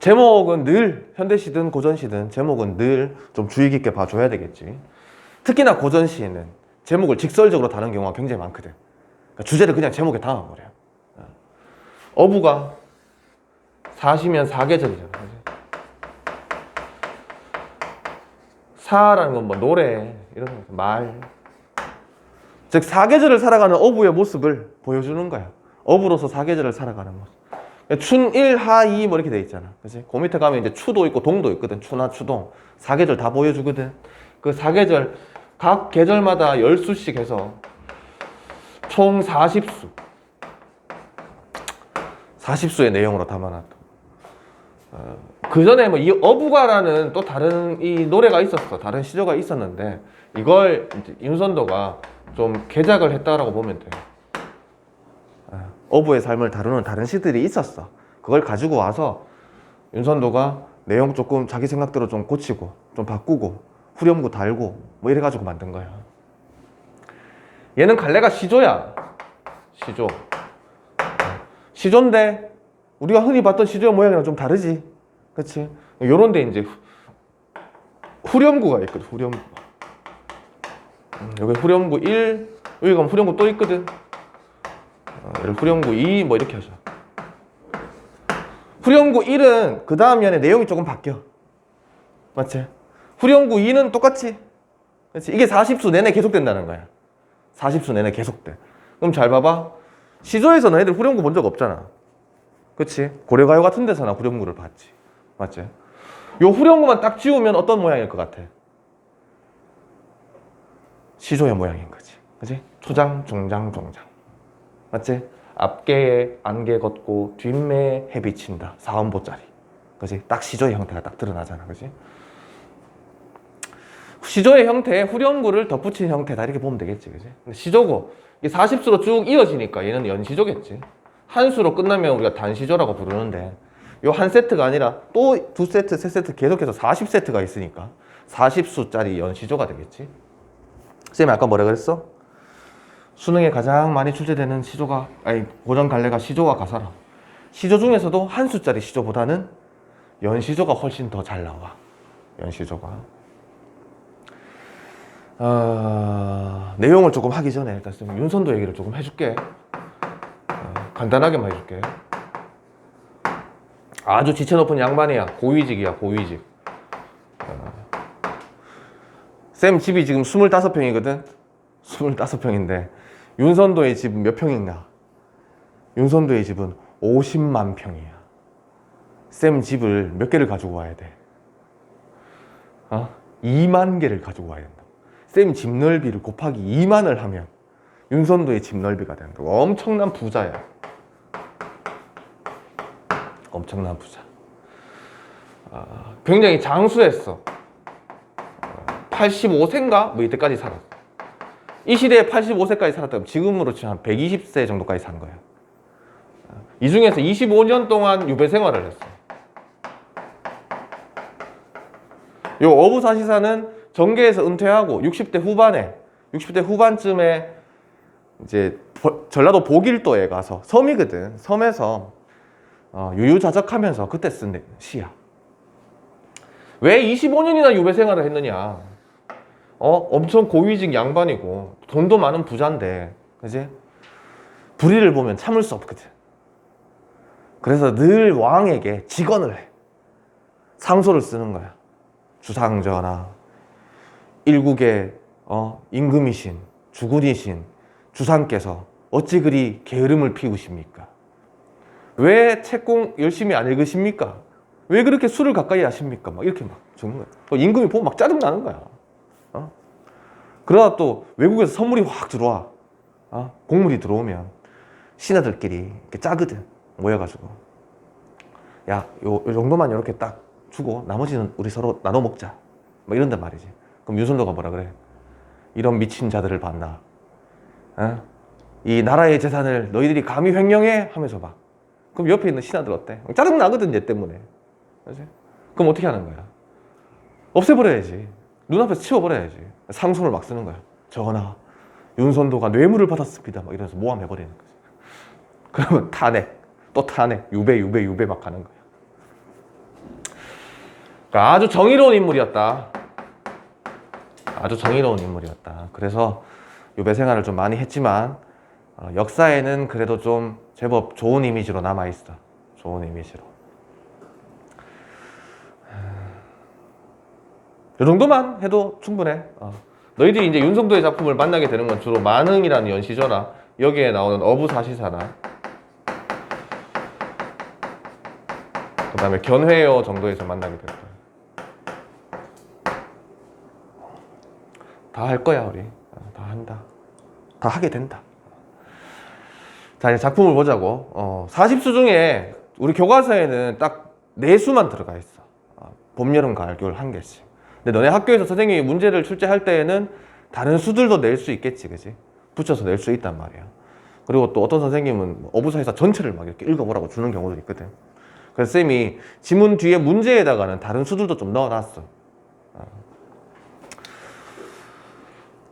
제목은 늘 현대시든 고전시든 제목은 늘 좀 주의 깊게 봐줘야 되겠지. 특히나 고전시에는 제목을 직설적으로 다는 경우가 굉장히 많거든. 그러니까 주제를 그냥 제목에 담아버려. 어. 어부가 사시면 사계절이잖아. 사라는 건 뭐 노래 이런 거 말. 즉 사계절을 살아가는 어부의 모습을 보여주는 거야. 어부로서 사계절을 살아가는 모습. 춘 일 하 이 뭐 이렇게 돼 있잖아. 그지? 그 밑에 가면 이제 추도 있고 동도 있거든. 추나 추동. 사계절 다 보여주거든. 그 사계절 각 계절마다 10수씩 해서 총 40수. 40수의 내용으로 담아놨다. 그 전에 뭐 이 어부가라는 또 다른 이 노래가 있었어. 다른 시조가 있었는데 이걸 윤선도가 좀 개작을 했다라고 보면 돼. 아, 어부의 삶을 다루는 다른 시들이 있었어. 그걸 가지고 와서 윤선도가 내용 조금 자기 생각대로 좀 고치고 좀 바꾸고 후렴구 달고 뭐 이래 가지고 만든 거야. 얘는 갈래가 시조야. 시조. 시조인데 우리가 흔히 봤던 시조의 모양이랑 좀 다르지. 그치? 요런 데 이제 후- 후렴구가 있거든, 후렴구. 음, 여기 후렴구 1, 여기 가면 후렴구 또 있거든. 어, 여기 후렴구 2, 뭐 이렇게 하죠. 후렴구 1은 그 다음 연의 내용이 조금 바뀌어. 맞지? 후렴구 2는 똑같이. 그치? 이게 40수 내내 계속된다는 거야. 40수 내내 계속돼. 그럼 잘 봐봐. 시조에서 너희들 후렴구 본 적 없잖아. 그치? 고려가요 같은 데서나 후렴구를 봤지. 맞지? 요 후렴구만 딱 지우면 어떤 모양일 것 같아? 시조의 모양인 거지. 그치? 초장, 중장, 종장. 맞지? 앞개에 안개 걷고 뒷매에 해 비친다. 사원보짜리. 그치? 딱 시조의 형태가 딱 드러나잖아. 그치? 시조의 형태에 후렴구를 덧붙인 형태다. 이렇게 보면 되겠지. 근데 시조고, 이게 40수로 쭉 이어지니까 얘는 연시조겠지. 한 수로 끝나면 우리가 단시조라고 부르는데, 요 한 세트가 아니라 또 두 세트, 세 세트 계속해서 40세트가 있으니까 40수짜리 연시조가 되겠지. 쌤이 아까 뭐라 그랬어? 수능에 가장 많이 출제되는 시조가 아니 고전 갈래가 시조와 가사라. 시조 중에서도 한 수짜리 시조보다는 연시조가 훨씬 더 잘 나와. 연시조가. 어, 내용을 조금 하기 전에 일단 좀 윤선도 얘기를 조금 해줄게. 어, 간단하게만 해줄게. 아주 지체 높은 양반이야. 고위직이야, 고위직. 어. 쌤 집이 지금 25평이거든? 25평인데, 윤선도의 집은 몇 평인가? 윤선도의 집은 50만 평이야. 쌤 집을 몇 개를 가지고 와야 돼? 어? 2만 개를 가지고 와야 된다. 쌤 집 넓이를 곱하기 2만을 하면 윤선도의 집 넓이가 된다. 엄청난 부자야. 엄청난 부자. 아, 굉장히 장수했어. 85세인가? 뭐 이때까지 살았어. 이 시대에 85세까지 살았다면 지금으로 치면 한 120세 정도까지 산 거야. 이 중에서 25년 동안 유배 생활을 했어. 요 어부사시사는 정계에서 은퇴하고 60대 후반에 60대 후반쯤에 이제 버- 전라도 보길도에 가서 섬이거든. 섬에서 어, 유유자적하면서 그때 쓴 시야. 왜 25년이나 유배 생활을 했느냐? 어, 엄청 고위직 양반이고 돈도 많은 부자인데, 그지? 불의를 보면 참을 수 없거든. 그래서 늘 왕에게 직언을 해. 상소를 쓰는 거야. 주상전하, 일국의 어, 임금이신, 주군이신 주상께서 어찌 그리 게으름을 피우십니까? 왜 책공 열심히 안 읽으십니까? 왜 그렇게 술을 가까이 하십니까? 막 이렇게 막 적는 거야. 또 임금이 보면 막 짜증 나는 거야. 어? 그러다 또 외국에서 선물이 확 들어와. 어? 곡물이 들어오면 신하들끼리 이렇게 짜거든. 모여가지고. 야, 요, 요 정도만 이렇게 딱 주고 나머지는 우리 서로 나눠 먹자. 뭐 이런단 말이지. 그럼 윤선도가 뭐라 그래? 이런 미친 자들을 봤나? 어? 이 나라의 재산을 너희들이 감히 횡령해? 하면서 막. 그럼 옆에 있는 신하들 어때? 짜증 나거든 얘 때문에. 그지? 그럼 어떻게 하는 거야? 없애버려야지. 눈앞에서 치워버려야지. 상소를 막 쓰는 거야. 전하, 윤선도가 뇌물을 받았습니다. 막 이러면서 모함해버리는 거지. 그러면 탄핵, 또 탄핵, 유배, 유배, 유배 막 가는 거야. 그러니까 아주 정의로운 인물이었다. 아주 정의로운 인물이었다. 그래서 유배 생활을 좀 많이 했지만 어, 역사에는 그래도 좀 제법 좋은 이미지로 남아 있어. 좋은 이미지로. 이 정도만 해도 충분해. 어. 너희들이 이제 윤성도의 작품을 만나게 되는 건 주로 만흥이라는 연시조나 여기에 나오는 어부사시사나 그 다음에 견회요 정도에서 만나게 될 거야. 다 할 거야 우리. 어, 다 한다. 다 하게 된다. 자 이제 작품을 보자고. 어, 40수 중에 우리 교과서에는 딱네 수만 들어가 있어. 어, 봄, 여름, 가을, 겨울 한 개씩. 근데 너네 학교에서 선생님이 문제를 출제할 때에는 다른 수들도 낼 수 있겠지, 그지? 붙여서 낼 수 있단 말이야. 그리고 또 어떤 선생님은 어부사에서 전체를 막 이렇게 읽어보라고 주는 경우도 있거든. 그래서 쌤이 지문 뒤에 문제에다가는 다른 수들도 좀 넣어놨어. 어.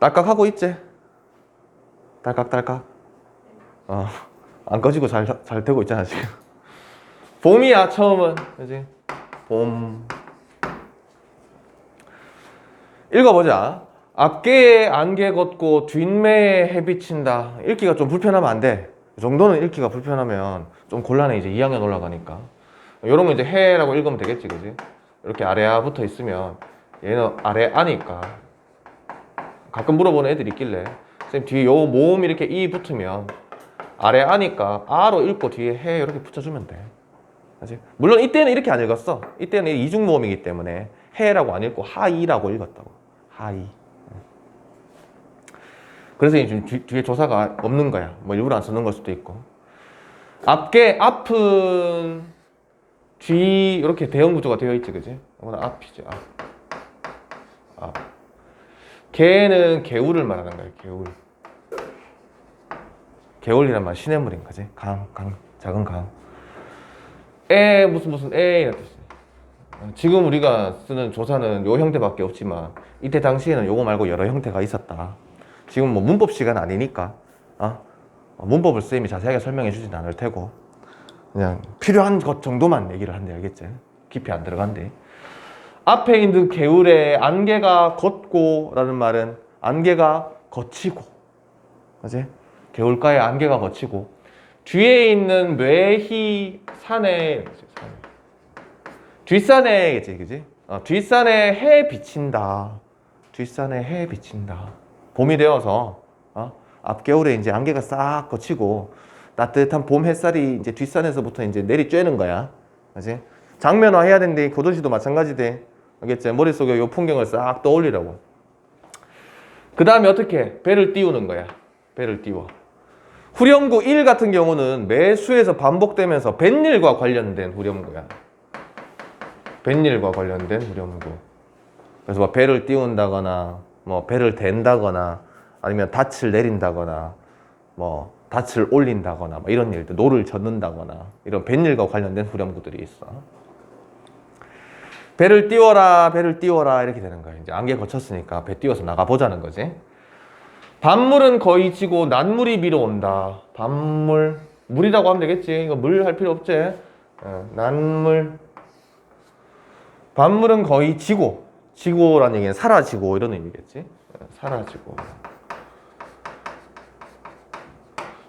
딸깍하고 있지? 딸깍딸깍. 어, 안 꺼지고 잘, 잘 되고 있잖아, 지금. 봄이야, 처음은. 그지? 봄. 읽어보자. 앞개에 안개 걷고 뒷매에 해 비친다. 읽기가 좀 불편하면 안 돼. 이 정도는 읽기가 불편하면 좀 곤란해, 이제 2학년 올라가니까. 요런 거 이제 해라고 읽으면 되겠지, 그지? 이렇게 아래아 붙어 있으면 얘는 아래 아니까. 가끔 물어보는 애들이 있길래 선생님 뒤에 요 모음 이렇게 이 붙으면 아래 아니까 아로 읽고 뒤에 해 이렇게 붙여주면 돼. 그지? 물론 이때는 이렇게 안 읽었어. 이때는 이중 모음이기 때문에 해라고 안 읽고 하이라고 읽었다고. 하이. 그래서 지금 뒤- 뒤에 조사가 없는 거야. 뭐 일부러 안 쓰는 걸 수도 있고. 앞에 앞은 뒤 이렇게 대형 구조가 되어 있지, 그지? 이거는 앞이지. 앞. 앞. 개는 개울을 말하는 거예요. 개울. 개울이란 말 시냇물인 거지. 강, 강, 작은 강. 에 무슨 무슨 에 이런 뜻이. 지금 우리가 쓰는 조사는 요 형태밖에 없지만 이때 당시에는 요거 말고 여러 형태가 있었다. 지금 뭐 문법 시간 아니니까 어? 어, 문법을 쌤이 자세하게 설명해 주진 않을 테고 그냥 필요한 것 정도만 얘기를 한대 알겠지? 깊이 안 들어간대. 앞에 있는 개울에 안개가 걷고 라는 말은 안개가 거치고, 그지? 개울가에 안개가 거치고 뒤에 있는 산에 산에. 뒷산에 그지 그지? 어, 뒷산에 해 비친다. 뒷산에 해 비친다. 봄이 되어서 어? 앞겨울에 이제 안개가 싹 거치고 따뜻한 봄 햇살이 이제 뒷산에서부터 이제 내리 쬐는 거야. 그지? 장면화 해야 되는데 고도시도 마찬가지돼. 알겠지? 머릿속에 요 풍경을 싹 떠올리라고. 그 다음에 어떻게? 배를 띄우는 거야. 배를 띄워. 후렴구 1 같은 경우는 매수에서 반복되면서 뱃일과 관련된 후렴구야. 뱃일과 관련된 후렴구. 그래서 뭐 배를 띄운다거나, 뭐 배를 댄다거나, 아니면 닻을 내린다거나, 뭐 닻을 올린다거나, 뭐 이런 일들, 노를 젓는다거나, 이런 뱃일과 관련된 후렴구들이 있어. 배를 띄워라, 배를 띄워라 이렇게 되는 거야. 이제 안개 거쳤으니까 배 띄워서 나가 보자는 거지. 밤물은 거의 지고 난물이 밀어온다. 밤물 물이라고 하면 되겠지. 이거 물 할 필요 없지. 어, 난물. 밤물은 거의 지고 지고라는 얘기는 사라지고 이런 의미겠지. 어, 사라지고.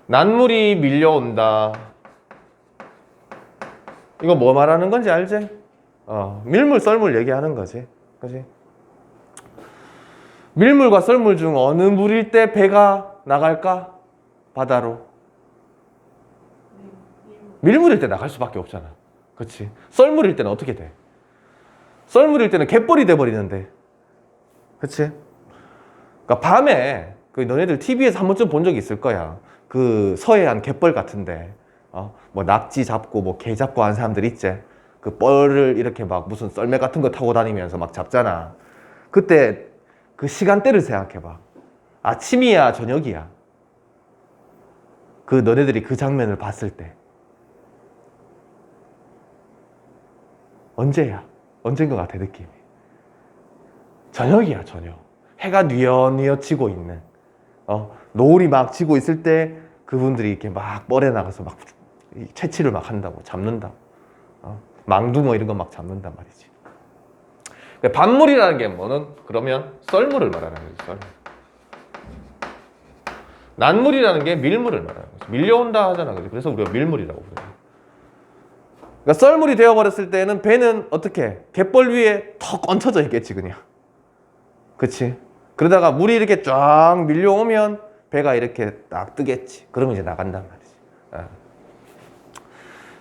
난물이 밀려온다. 이거 뭐 말하는 건지 알지? 어, 밀물 썰물 얘기하는 거지. 그지? 밀물과 썰물 중 어느 물일 때 배가 나갈까? 바다로. 밀물일 때 나갈 수밖에 없잖아. 그렇지? 썰물일 때는 어떻게 돼? 썰물일 때는 갯벌이 돼 버리는데. 그렇지? 그러니까 밤에 그 너네들 TV에서 한 번쯤 본적 있을 거야. 그 서해안 갯벌 같은데. 어? 뭐 낙지 잡고 뭐게 잡고 하는 사람들 있지? 그 뻘을 이렇게 막 무슨 썰매 같은 거 타고 다니면서 막 잡잖아. 그때 그 시간대를 생각해봐. 아침이야, 저녁이야. 그 너네들이 그 장면을 봤을 때. 언제야? 언제인 것 같아, 느낌이. 저녁이야, 저녁. 해가 뉘엿뉘엿 지고 있는. 어, 노을이 막 지고 있을 때 그분들이 이렇게 막 뻘에 나가서 막 채취를 막 한다고, 잡는다. 어, 망둥어 이런 거 막 잡는단 말이지. 반물이라는 게 뭐는 그러면 썰물을 말하는 거지. 썰물. 난물이라는 게 밀물을 말하는 거지. 밀려온다 하잖아. 그래서 우리가 밀물이라고 부르는 그러니까 썰물이 되어버렸을 때는 배는 어떻게 갯벌 위에 턱 얹혀져 있겠지 그냥. 그치? 그러다가 물이 이렇게 쫙 밀려오면 배가 이렇게 딱 뜨겠지. 그러면 이제 나간단 말이지. 아.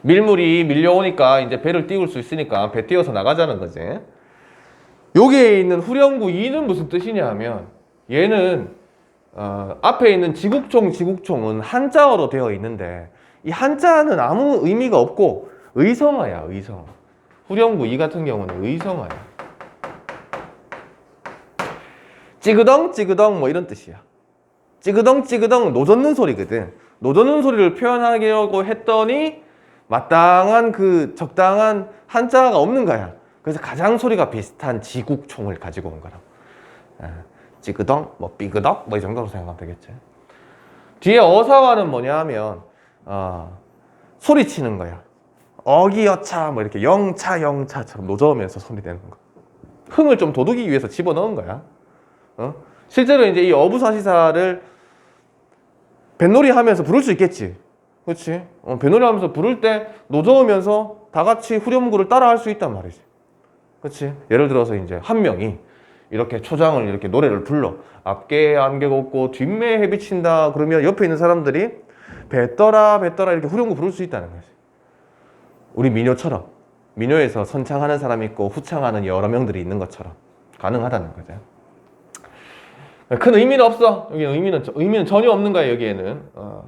밀물이 밀려오니까 이제 배를 띄울 수 있으니까 배 띄워서 나가자는 거지. 여기에 있는 후렴구 2는 무슨 뜻이냐 하면 얘는 어, 앞에 있는 지국총 지국총은 한자어로 되어 있는데 이 한자는 아무 의미가 없고 의성어야 의성어. 후렴구 2 같은 경우는 의성어야. 찌그덩 찌그덩 뭐 이런 뜻이야. 찌그덩 찌그덩 노젓는 소리거든. 노젓는 소리를 표현하려고 했더니 마땅한 그 적당한 한자가 없는 거야. 그래서 가장 소리가 비슷한 지국총을 가지고 온 거라고. 아, 찌그덩, 뭐 삐그덕 뭐 이 정도로 생각하면 되겠지. 뒤에 어사와는 뭐냐 하면 어, 소리치는 거야. 어기여차 뭐 이렇게 영차 영차처럼 노저으면서 소리 내는 거. 흥을 좀 돋우기 위해서 집어넣은 거야. 어? 실제로 이제 이 어부사시사를 뱃놀이 하면서 부를 수 있겠지. 그렇지? 어, 뱃놀이 하면서 부를 때 노저으면서 다 같이 후렴구를 따라 할 수 있단 말이지. 그렇지? 예를 들어서 이제 한 명이 이렇게 초장을 이렇게 노래를 불러 앞게 안개가 없고 뒷매에 해 비친다 그러면 옆에 있는 사람들이 뱉더라 뱉더라 이렇게 후렴구 부를 수 있다는 거지. 우리 민요처럼 민요에서 선창하는 사람이 있고 후창하는 여러 명들이 있는 것처럼 가능하다는 거죠. 큰 의미는 없어. 여기 의미는 의미는 전혀 없는 거야 여기에는. 어.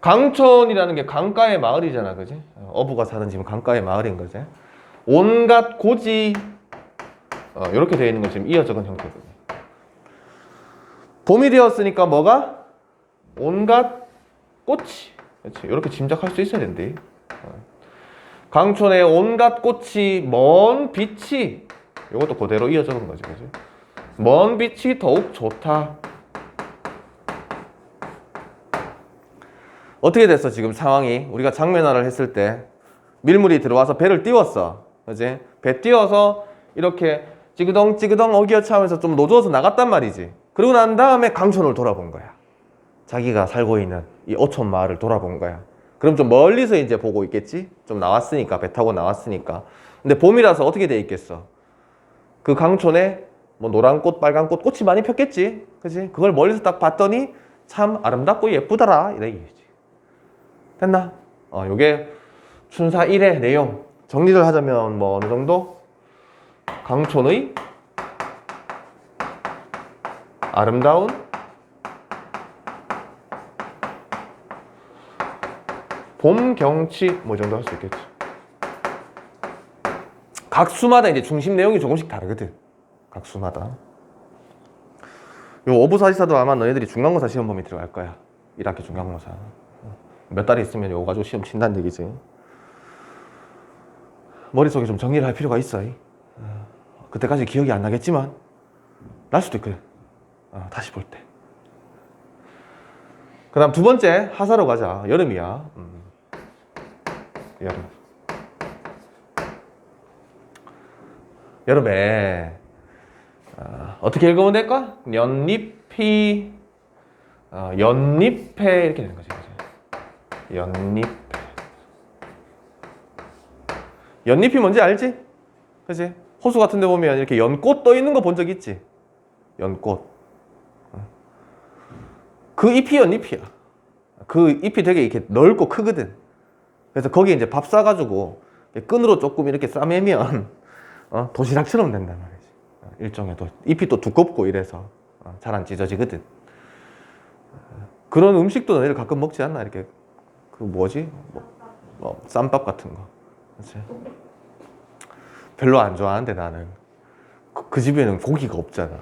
강촌이라는 게 강가의 마을이잖아, 그지? 어, 어부가 사는 집은 강가의 마을인 거지. 온갖 고지 어, 이렇게 되어 있는 거 지금 이어 적은 형태거든요. 봄이 되었으니까 뭐가 온갖 꽃이 그렇지 이렇게 짐작할 수 있어야 된대. 어. 강촌의 온갖 꽃이 먼 빛이 이것도 그대로 이어 적은 거지, 그지? 먼 빛이 더욱 좋다. 어떻게 됐어 지금 상황이? 우리가 장면화를 했을 때 밀물이 들어와서 배를 띄웠어, 그지? 배 띄워서 이렇게 찌그덩 찌그덩 어기어차 하면서 좀 노져서 나갔단 말이지. 그러고 난 다음에 강촌을 돌아본 거야. 자기가 살고 있는 이 오촌 마을을 돌아본 거야. 그럼 좀 멀리서 이제 보고 있겠지? 좀 나왔으니까 배 타고 나왔으니까. 근데 봄이라서 어떻게 돼 있겠어? 그 강촌에 뭐 노란 꽃, 빨간 꽃, 꽃이 많이 폈겠지. 그지? 그걸 멀리서 딱 봤더니 참 아름답고 예쁘더라. 이래 얘기지. 됐나? 어, 요게 춘사 1의 내용. 정리를 하자면 뭐 어느 정도? 강촌의 아름다운 봄 경치 뭐 이 정도 할 수 있겠지. 각 수마다 이제 중심 내용이 조금씩 다르거든. 각 수마다. 요 어부사시사도 아마 너희들이 중간고사 시험 범위 들어갈 거야. 1학기 중간고사. 몇달 있으면 요거 가지고 시험 친다는 얘기지. 머릿속에 좀 정리를 할 필요가 있어. 그때까지 기억이 안 나겠지만 날 수도 있거든. 어, 다시 볼 때. 그 다음 두 번째 하사로 가자. 여름이야. 음. 여름. 여름에 어, 어떻게 읽으면 될까? 연잎이 어, 연잎에 이렇게 되는 거지. 연잎. 연잎이 뭔지 알지? 그지? 호수 같은 데 보면 이렇게 연꽃 떠 있는 거 본 적 있지? 연꽃. 어. 그 잎이 연잎이야. 그 잎이 되게 이렇게 넓고 크거든. 그래서 거기에 이제 밥 싸가지고 끈으로 조금 이렇게 싸매면 어? 도시락처럼 된단 말이지. 어, 일종의 도, 잎이 또 두껍고 이래서 어, 잘안 찢어지거든. 어, 그런 음식도 너희들 가끔 먹지 않나? 이렇게 그 뭐지? 뭐, 뭐 쌈밥 같은 거. 그치? 별로 안 좋아하는데 나는 그, 그 집에는 고기가 없잖아.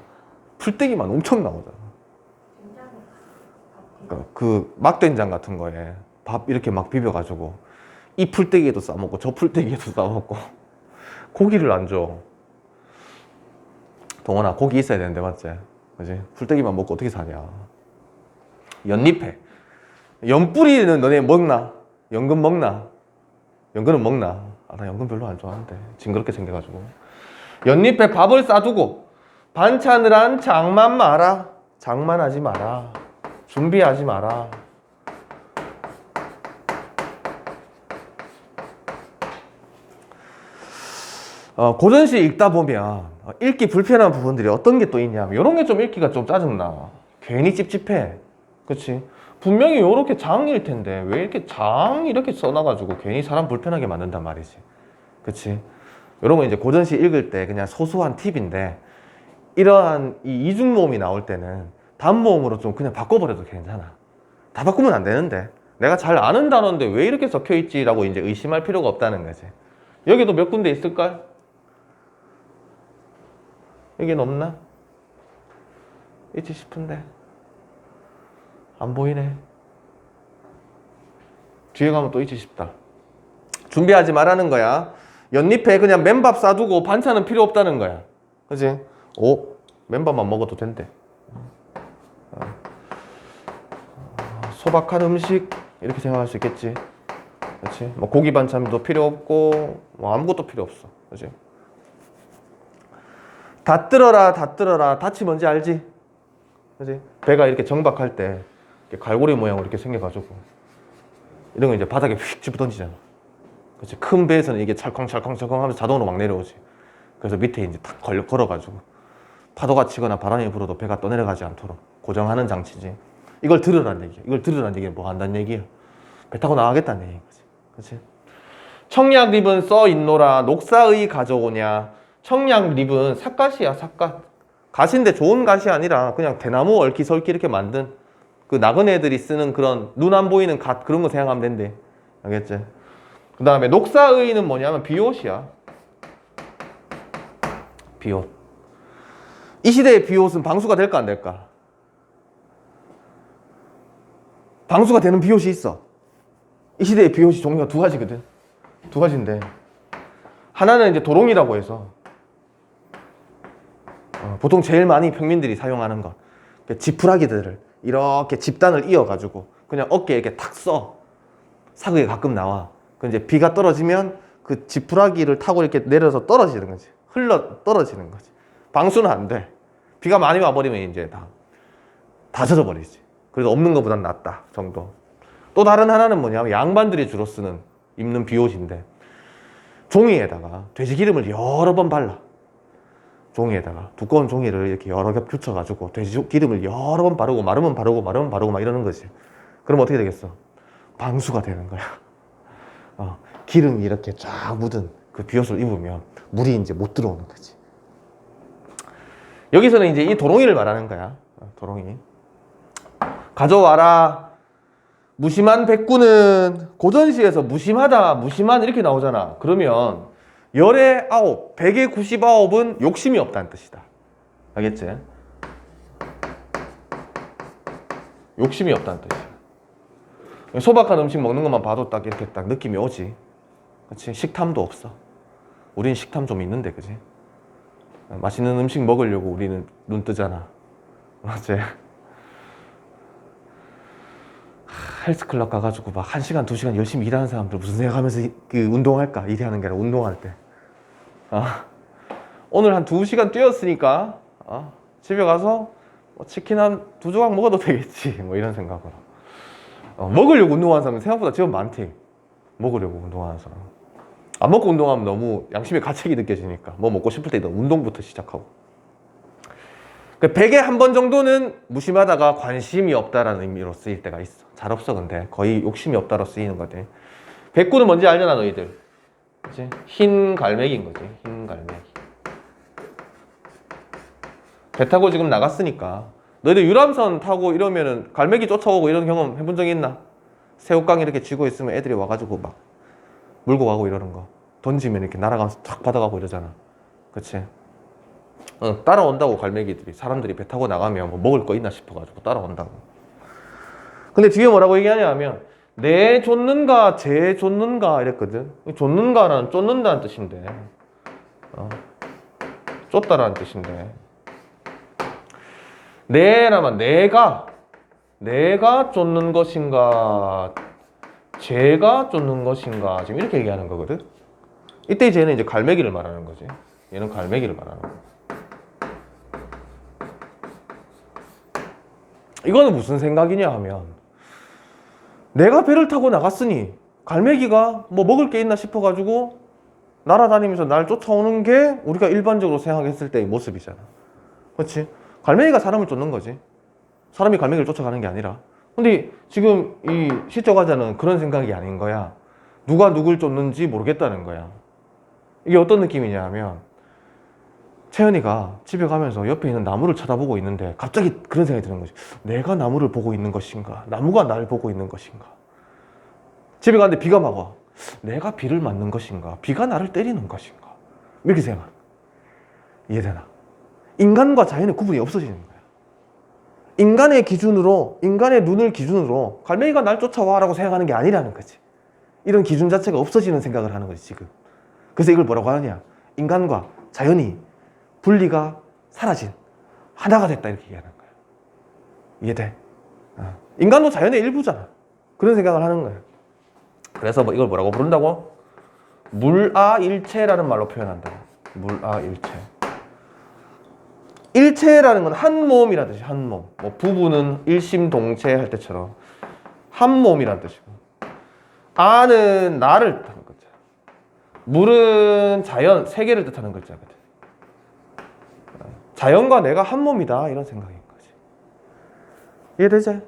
풀떼기만 엄청 나오잖아. 그러니까 그 막된장 같은 거에 밥 이렇게 막 비벼가지고 이 풀떼기에도 싸먹고 저 풀떼기에도 싸먹고 고기를 안 줘. 동원아 고기 있어야 되는데 맞지? 그지? 풀떼기만 먹고 어떻게 사냐? 연잎에 연뿌리는 너네 먹나? 연근 먹나? 연근은 먹나? 아, 나 연근 별로 안 좋아하는데 징그럽게 생겨가지고 연잎에 밥을 싸두고 반찬을 한 장만 마라. 장만하지 마라. 준비하지 마라. 어, 고전시 읽다 보면 어, 읽기 불편한 부분들이 어떤 게 또 있냐면 이런 게 좀 읽기가 좀 짜증나. 괜히 찝찝해. 그치? 분명히 이렇게 장일 텐데 왜 이렇게 장 이렇게 써놔가지고 괜히 사람 불편하게 만든단 말이지. 그치? 이런 거 이제 고전시 읽을 때 그냥 소소한 팁인데 이러한 이 이중 모음이 나올 때는 단모음으로 좀 그냥 바꿔버려도 괜찮아. 다 바꾸면 안 되는데 내가 잘 아는 단어인데 왜 이렇게 적혀 있지라고 이제 의심할 필요가 없다는 거지. 여기도 몇 군데 있을걸? 여긴 없나? 있지 싶은데 안 보이네. 뒤에 가면 또 있지 싶다. 준비하지 말라는 거야. 연잎에 그냥 맨밥 싸두고 반찬은 필요 없다는 거야. 그지? 오, 맨밥만 먹어도 된대. 어. 소박한 음식 이렇게 생각할 수 있겠지. 그렇지? 뭐 고기 반찬도 필요 없고 뭐 아무것도 필요 없어. 그렇지? 다 뜰어라. 닻이 뭔지 알지? 그지? 배가 이렇게 정박할 때 이렇게 갈고리 모양으로 이렇게 생겨가지고 이런 거 이제 바닥에 휙 집어 던지잖아. 그렇지? 큰 배에서는 이게 찰컹찰컹찰컹 하면서 자동으로 막 내려오지. 그래서 밑에 이제 탁 걸려 걸어가지고 파도가 치거나 바람이 불어도 배가 떠내려가지 않도록 고정하는 장치지. 이걸 들으란 얘기야. 이걸 들으란 얘기는 뭐 한다는 얘기야? 배 타고 나가겠다는 얘기인 거지. 그렇지? 청약립은 써 있노라 녹사의 가져오냐. 청량 립은 삿갓이야 삿갓. 갓인데 좋은 갓이 아니라 그냥 대나무 얽히설키 이렇게 만든 그 나그네들이 쓰는 그런 눈 안 보이는 갓 그런 거 생각하면 된대. 알겠지? 그 다음에 녹사의는 뭐냐면 비옷이야. 비옷. 이 시대의 비옷은 방수가 될까 안 될까? 방수가 되는 비옷이 있어. 이 시대의 비옷이 종류가 두 가지거든. 두 가지인데. 하나는 이제 도롱이라고 해서 어, 보통 제일 많이 평민들이 사용하는 것. 그 지푸라기들을 이렇게 집단을 이어가지고 그냥 어깨에 이렇게 탁 써. 사극에 가끔 나와. 그 이제 비가 떨어지면 그 지푸라기를 타고 이렇게 내려서 떨어지는 거지. 흘러 떨어지는 거지. 방수는 안 돼. 비가 많이 와버리면 이제 다, 다 젖어버리지. 그래도 없는 것보단 낫다 정도. 또 다른 하나는 뭐냐면 양반들이 주로 쓰는 입는 비옷인데 종이에다가 돼지 기름을 여러 번 발라. 종이에다가 두꺼운 종이를 이렇게 여러 겹 붙여가지고 돼지 기름을 여러 번 바르고 마르면 바르고 마르면 바르고 막 이러는 거지. 그럼 어떻게 되겠어? 방수가 되는 거야. 어, 기름이 이렇게 쫙 묻은 그 비옷을 입으면 물이 이제 못 들어오는 거지. 여기서는 이제 이 도롱이를 말하는 거야. 어, 도롱이. 가져와라. 무심한 백구는 고전시에서 무심하다, 무심한 이렇게 나오잖아. 그러면 열의 아홉, 백의 구십아홉은 욕심이 없다는 뜻이다. 알겠지? 욕심이 없다는 뜻이야. 소박한 음식 먹는 것만 봐도 딱 이렇게 딱 느낌이 오지. 그렇지? 식탐도 없어. 우린 식탐 좀 있는데, 그지? 맛있는 음식 먹으려고 우리는 눈 뜨잖아. 맞지? 헬스클럽 가가지고 막 1시간, 2시간 열심히 일하는 사람들 무슨 생각하면서 이- 그 운동할까? 일하는 게 아니라 운동할 때. 아, 오늘 한 2시간 뛰었으니까 아, 집에 가서 뭐 치킨 한 두 조각 먹어도 되겠지. 뭐 이런 생각으로. 어, 먹으려고 운동하는 사람은 생각보다 제법 많대. 먹으려고 운동하는 사람. 안 먹고 운동하면 너무 양심의 가책이 느껴지니까 뭐 먹고 싶을 때 운동부터 시작하고. 그 100에 한 번 정도는 무심하다가 관심이 없다라는 의미로 쓰일 때가 있어. 잘 없어 근데 거의 욕심이 없다로 쓰이는 거지. 백구는 뭔지 알잖아 너희들. 그치? 흰 갈매기인 거지. 흰 갈매기. 배 타고 지금 나갔으니까 너희들 유람선 타고 이러면은 갈매기 쫓아오고 이런 경험 해본 적 있나? 새우깡 이렇게 쥐고 있으면 애들이 와가지고 막 물고 가고 이러는 거 던지면 이렇게 날아가면서 탁 받아가고 이러잖아. 그치? 어, 따라온다고 갈매기들이 사람들이 배 타고 나가면 뭐 먹을 거 있나 싶어가지고 따라온다고. 근데 뒤에 뭐라고 얘기하냐면 내 쫓는가 제 쫓는가 이랬거든. 이 쫓는가는 쫓는다는 뜻인데, 어, 쫓다라는 뜻인데. 내라면 내가 내가 쫓는 것인가 제가 쫓는 것인가 지금 이렇게 얘기하는 거거든. 이때 쟤는 이제 갈매기를 말하는 거지. 얘는 갈매기를 말하는 거야. 이거는 무슨 생각이냐 하면 내가 배를 타고 나갔으니 갈매기가 뭐 먹을 게 있나 싶어가지고 날아다니면서 날 쫓아오는 게 우리가 일반적으로 생각했을 때의 모습이잖아. 그렇지? 갈매기가 사람을 쫓는 거지. 사람이 갈매기를 쫓아가는 게 아니라. 근데 지금 이 시적화자는 그런 생각이 아닌 거야. 누가 누굴 쫓는지 모르겠다는 거야. 이게 어떤 느낌이냐 하면 채연이가 집에 가면서 옆에 있는 나무를 쳐다보고 있는데 갑자기 그런 생각이 드는 거지. 내가 나무를 보고 있는 것인가? 나무가 날 보고 있는 것인가? 집에 가는데 비가 막 와. 내가 비를 맞는 것인가? 비가 나를 때리는 것인가? 이렇게 생각. 이해되나? 인간과 자연의 구분이 없어지는 거야. 인간의 기준으로, 인간의 눈을 기준으로 갈매기가 날 쫓아와라고 생각하는 게 아니라는 거지. 이런 기준 자체가 없어지는 생각을 하는 거지, 지금. 그래서 이걸 뭐라고 하느냐? 인간과 자연이 분리가 사라진 하나가 됐다 이렇게 얘기하는 거야. 이해돼? 어. 인간도 자연의 일부잖아. 그런 생각을 하는 거야. 그래서 뭐 이걸 뭐라고 부른다고? 물아일체라는 말로 표현한다. 물아일체. 일체라는 건 한 몸이라는 뜻이 한 몸. 뭐 부부는 일심동체 할 때처럼 한 몸이라는 뜻이고. 아는 나를 뜻하는 거죠. 물은 자연, 세계를 뜻하는 글자거든. 자연과 내가 한 몸이다 이런 생각인 거지. 이해되지?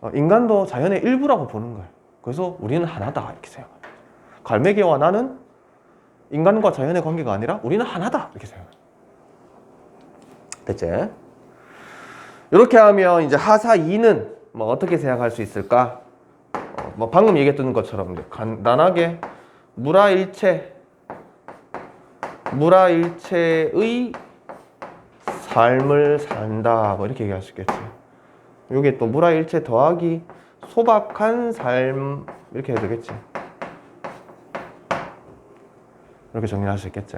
어, 인간도 자연의 일부라고 보는 거야. 그래서 우리는 하나다 이렇게 생각합니다. 갈매기와 나는 인간과 자연의 관계가 아니라 우리는 하나다 이렇게 생각합니다. 됐지? 이렇게 하면 이제 하사 2는 뭐 어떻게 생각할 수 있을까? 어, 뭐 방금 얘기했던 것처럼 간단하게 무라일체 무라일체의 삶을 산다 뭐 이렇게 얘기할 수 있겠지. 이게 또 무라일체 더하기 소박한 삶 이렇게 해도 되겠지. 이렇게 정리할 수 있겠지.